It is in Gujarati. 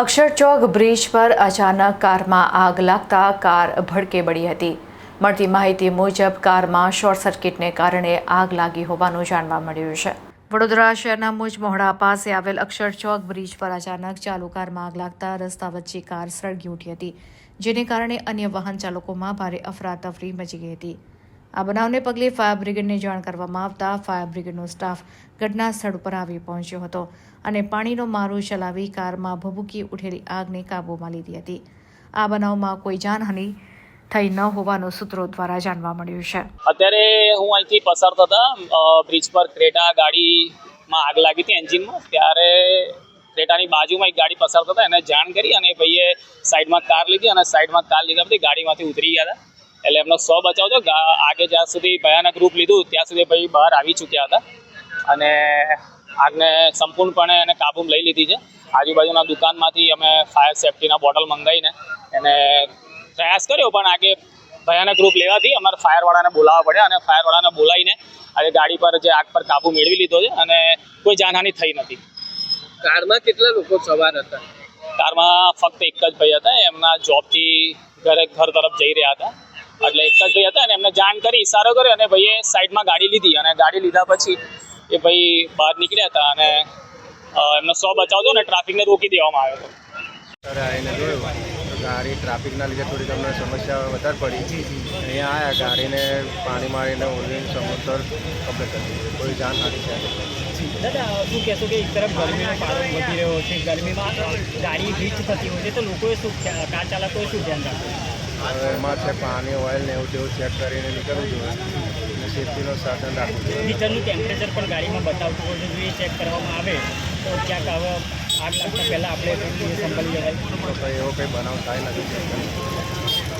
અક્ષરચોક બ્રિજ પર અચાનક કારમાં આગ લાગતા કાર ભડકે બળી હતી. મળતી માહિતી મુજબ કારમાં શોર્ટ સર્કિટને કારણે આગ લાગી હોવાનું જાણવા મળ્યું છે. વડોદરા શહેરના મુજ મોહડા પાસે આવેલ અક્ષરચોક બ્રિજ પર અચાનક ચાલુ કારમાં આગ લાગતા રસ્તા વચ્ચે કાર સળગી ઉઠી હતી, જેને કારણે અન્ય વાહન ચાલકોમાં ભારે અફરાતફરી મચી ગઈ હતી. આ બનાવને પગલે ફાયર બ્રિગેડને જાણ કરવામાં આવતા ફાયર બ્રિગેડનો સ્ટાફ ઘટના સ્થળ પર આવી પહોંચ્યો હતો અને પાણીનો મારો ચલાવી કારમાં ભભૂકી ઉઠેલી આગને કાબૂમાં લીધી હતી. આ બનાવમાં કોઈ જાનહાનિ થઈ ન હોવાનું સૂત્રો દ્વારા જાણવા મળ્યું છે. અત્યારે હું અહીંથી પસાર થતા બ્રિજ પર ક્રેટા ગાડીમાં આગ લાગી હતી એન્જિનમાં. ત્યારે ક્રેટાની બાજુમાં એક ગાડી પસાર થતા, એને જાણ કરી અને ભાઈએ સાઈડમાં કાર લીધી અને સાઈડમાં કાર લીધા પછી ગાડીમાંથી ઉતરી ગયા હતા. એટલે એમનો સો બચાવ ગા- આગે જ્યાં સુધી ભયાનક રૂપ લીધું ત્યાં સુધી ભાઈ બહાર આવી ચૂક્યા હતા. અને આગને સંપૂર્ણપણે એને કાબૂમાં લઈ લીધી છે. આજુબાજુના દુકાનમાંથી અમે ફાયર સેફ્ટીના બોટલ મંગાવીને એને પ્રયાસ કર્યો પણ આગે ભયાનક રૂપ લેવાથી અમારે ફાયરવાળાને બોલાવવા પડ્યા અને ફાયરવાળાને બોલાવીને આજે ગાડી પર જે આગ પર કાબુ મેળવી લીધો છે અને કોઈ જાનહાનિ થઈ નથી. કારમાં કેટલા લોકો સવાર હતા? કારમાં ફક્ત એક જ ભાઈ હતા. એમના જોબથી ઘરે ઘર તરફ જઈ રહ્યા હતા. એટલે એક જ ભાઈ હતા અને એમને જાણ કરી ઇશારો કર્યો અને ભાઈએ સાઈડમાં ગાડી લીધી અને ગાડી લીધા પછી એ ભાઈ બહાર નીકળ્યા હતા અને એમનો સો બચાવ ને ટ્રાફિકને રોકી દેવામાં આવ્યો હતો. આવીને જોયું. ગાડી ટ્રાફિકના લીધે થોડી તમને સમસ્યા વધારે પડી. અહીંયા આવ્યા ગાડીને પાણી મારીને ઓલવીને સમુદ્ર કમ્પ્લીટ કરી દીધી. કોઈ જાન નથી છે. દાદા શું કહેશો કે એક તરફ ગરમીનો પારો વધી રહ્યો છે ગરમીમાં ગાડી હીટ થતી હોય છે તો લોકોએ શું કાર ચાલકોએ શું ધ્યાન રાખવું? હવે એમાં છે પાણી ઓઇલ ને એવું તેવું ચેક કરીને નીકળવું જોઈએ. અને સેફ્ટીનો સાધન રાખવું જોઈએ. મીટરનું ટેમ્પરેચર પણ ગાડીમાં બતાવતું હોય જો એ ચેક કરવામાં આવે તો ક્યાંક હવે આગ લાગતા પહેલાં આપણે સંભાળી લેવાય તો કંઈ એવો કંઈ બનાવ થાય નથી.